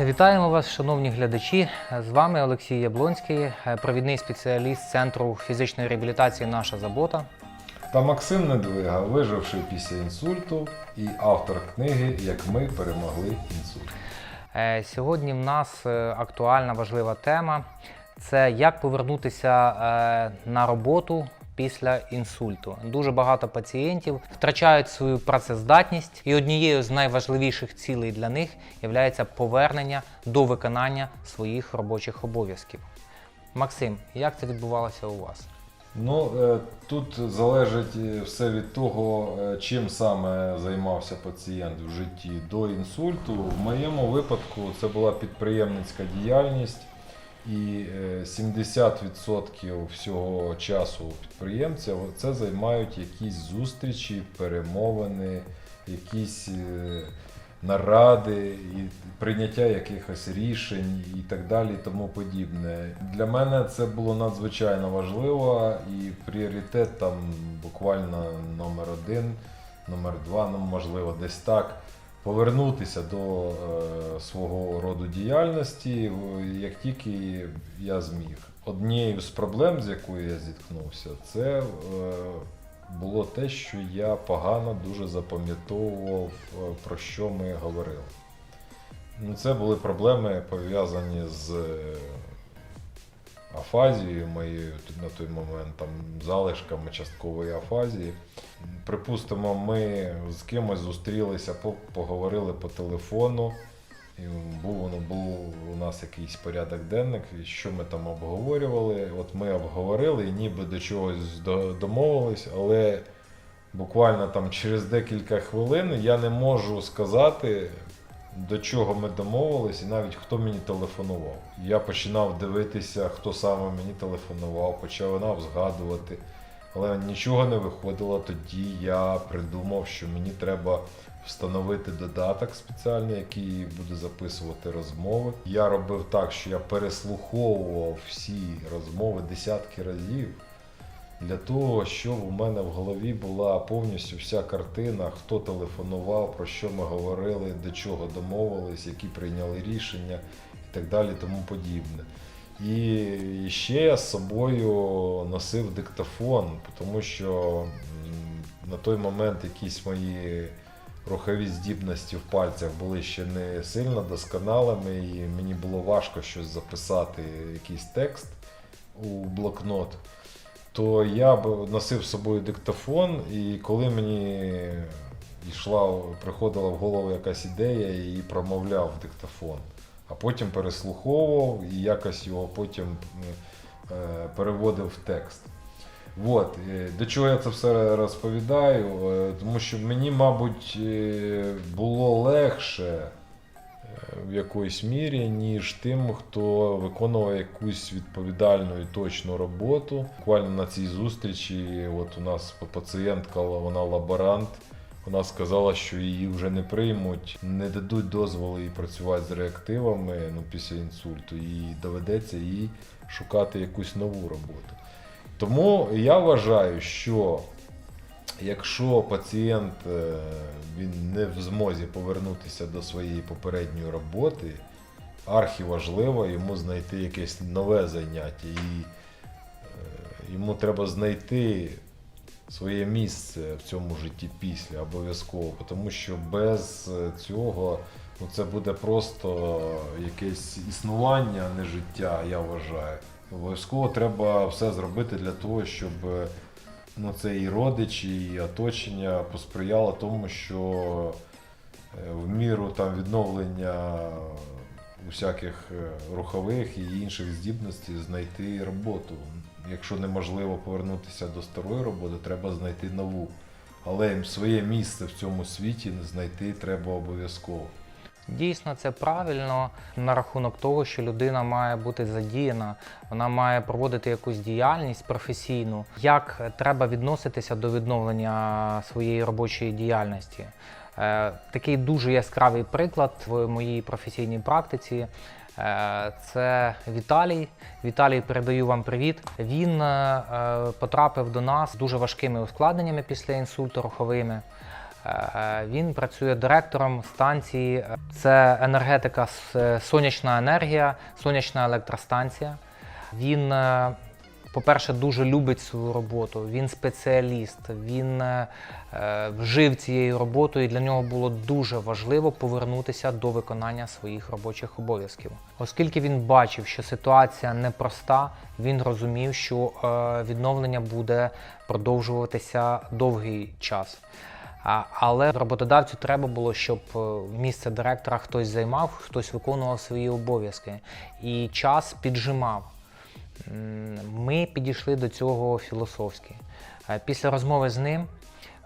Вітаємо вас, шановні глядачі. З вами Олексій Яблонський, провідний спеціаліст Центру фізичної реабілітації Наша Забота. Та Максим Недвига, виживший після інсульту і автор книги Як ми перемогли інсульт. Е, Сьогодні в нас е, актуальна важлива тема це як повернутися е, на роботу після інсульту. Дуже багато пацієнтів втрачають свою працездатність, і однією з найважливіших цілей для них є повернення до виконання своїх робочих обов'язків. Максим, як це відбувалося у вас? Ну, е, тут залежить е, все від того, е, чим саме займався пацієнт в житті до інсульту. В моєму випадку це була підприємницька діяльність, і е, 70% всього часу підприємця це займають якісь зустрічі, перемовини, якісь е, наради, і прийняття якихось рішень і так далі, і тому подібне. Для мене це було надзвичайно важливо і пріоритет там буквально номер один, номер два, ну можливо, десь так. Повернутися до е, свого роду діяльності, як тільки я зміг. Однією з проблем, з якою я зіткнувся, це е, було те, що я погано дуже запам'ятовував, е, про що ми говорили. Ну, це були проблеми пов'язані з е, афазією моєю на той момент, там, залишками часткової афазії. Припустимо, ми з кимось зустрілися, поговорили по телефону. І був, воно, був у нас якийсь порядок денний, і що ми там обговорювали. От ми обговорили і ніби до чогось домовились, але буквально там через декілька хвилин я не можу сказати, до чого ми домовились, і навіть хто мені телефонував. Я починав дивитися, хто саме мені телефонував, починав згадувати. Але нічого не виходило. Тоді я придумав, що мені треба встановити додаток спеціальний, який буде записувати розмови. Я робив так, що я переслуховував всі розмови десятки разів. Для того, щоб у мене в голові була повністю вся картина, хто телефонував, про що ми говорили, до чого домовились, які прийняли рішення і так далі, тому подібне. І ще я з собою носив диктофон, тому що на той момент якісь мої рухові здібності в пальцях були ще не сильно досконалими, і мені було важко щось записати, якийсь текст у блокнот. То я б носив з собою диктофон, і коли мені йшла, приходила в голову якась ідея, я її промовляв в диктофон, а потім переслуховував і якось його потім е, переводив в текст. От, е, до чого я це все розповідаю? Е, Тому що мені, мабуть, було легше в якоїсь мірі, ніж тим, хто виконував якусь відповідальну і точну роботу. Буквально на цій зустрічі, от у нас пацієнтка, вона лаборант. Вона сказала, що її вже не приймуть, не дадуть дозволу їй працювати з реактивами ну, після інсульту, і доведеться їй шукати якусь нову роботу. Тому я вважаю, що якщо пацієнт е, він не в змозі повернутися до своєї попередньої роботи, архіважливо йому знайти якесь нове заняття. І е, йому треба знайти своє місце в цьому житті після обов'язково, тому що без е, цього ну, це буде просто якесь існування, а не життя, я вважаю. Обов'язково треба все зробити для того, щоб ну, це і родичі, і оточення посприяло тому, що е, в міру там відновлення усяких е, рухових і інших здібностей знайти роботу. Якщо неможливо повернутися до старої роботи, треба знайти нову. Але своє місце в цьому світі знайти треба обов'язково. Дійсно, це правильно на рахунок того, що людина має бути задіяна, вона має проводити якусь діяльність професійну. Як треба відноситися до відновлення своєї робочої діяльності? Е, Такий дуже яскравий приклад в моїй професійній практиці. е, Це Віталій. Віталій, передаю вам привіт. Він е, потрапив до нас з дуже важкими ускладненнями після інсульту руховими. Е, Він працює директором станції. Це енергетика, сонячна енергія, сонячна електростанція. Він, е, по-перше, дуже любить свою роботу. Він спеціаліст. Він е, е, вжив цією роботою. і Для нього було дуже важливо повернутися до виконання своїх робочих обов'язків. Оскільки він бачив, що ситуація непроста, він розумів, що е, відновлення буде продовжуватися довгий час. Але роботодавцю треба було, щоб е, місце директора хтось займав, хтось виконував свої обов'язки. І час піджимав. Ми підійшли до цього філософськи. Е, Після розмови з ним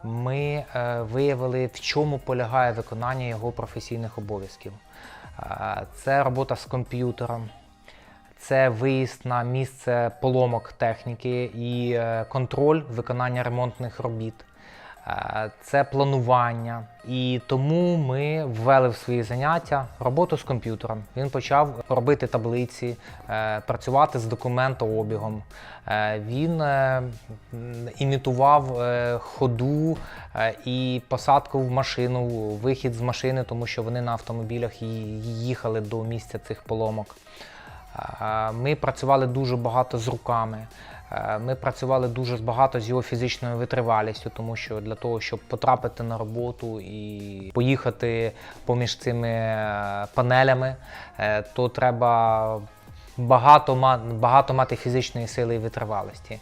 ми е, виявили, в чому полягає виконання його професійних обов'язків. Це робота з комп'ютером, це виїзд на місце поломок техніки і контроль виконання ремонтних робіт. Е, Це планування. І тому ми ввели в свої заняття роботу з комп'ютером. Він почав робити таблиці, е, працювати з документообігом. Е, Він імітував ходу і посадку в машину, вихід з машини, тому що вони на автомобілях їхали до місця цих поломок. Е, Ми працювали дуже багато з руками. Е, Ми працювали дуже багато з його фізичною витривалістю, тому що для того, щоб потрапити на роботу і поїхати поміж цими е, панелями, то треба багато, багато мати фізичної сили і витривалості.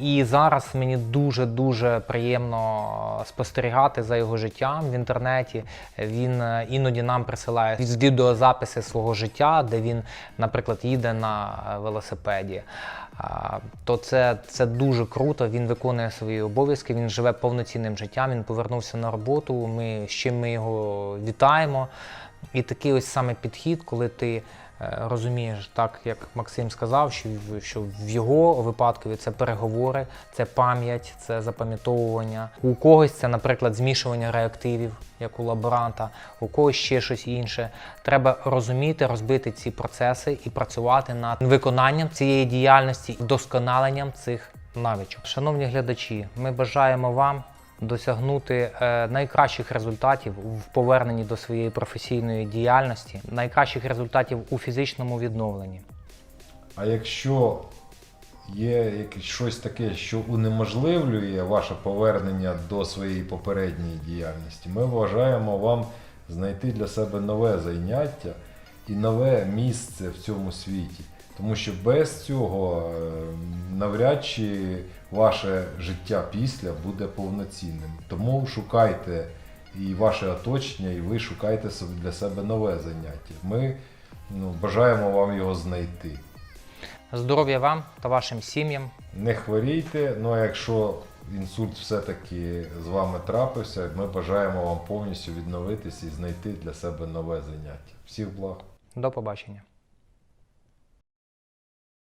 І зараз мені дуже дуже приємно спостерігати за його життям в інтернеті. Він е, іноді нам присилає відеозаписи свого життя, де він, наприклад, їде на е, велосипеді. То це, це дуже круто. Він виконує свої обов'язки, він живе повноцінним життям. Він повернувся на роботу. Ми чим ми його вітаємо. І такий ось саме підхід, коли ти е, розумієш, так як Максим сказав, що, в- його випадку це переговори, це пам'ять, це запам'ятовування. У когось це, наприклад, змішування реактивів, як у лаборанта, у когось ще щось інше. Треба розуміти, розбити ці процеси і працювати над виконанням цієї діяльності, вдосконаленням цих навичок. Шановні глядачі, ми бажаємо вам досягнути е, найкращих результатів в поверненні до своєї професійної діяльності, найкращих результатів у фізичному відновленні. А якщо є якесь щось таке, що унеможливлює ваше повернення до своєї попередньої діяльності, ми вважаємо вам знайти для себе нове заняття і нове місце в цьому світі. Тому що без цього е, навряд чи ваше життя після буде повноцінним. Тому шукайте і ваше оточення, і ви шукайте собі для себе нове заняття. Ми ну, бажаємо вам його знайти. Здоров'я вам та вашим сім'ям. Не хворійте, ну а якщо інсульт все-таки з вами трапився, ми бажаємо вам повністю відновитись і знайти для себе нове заняття. Всіх благ! До побачення.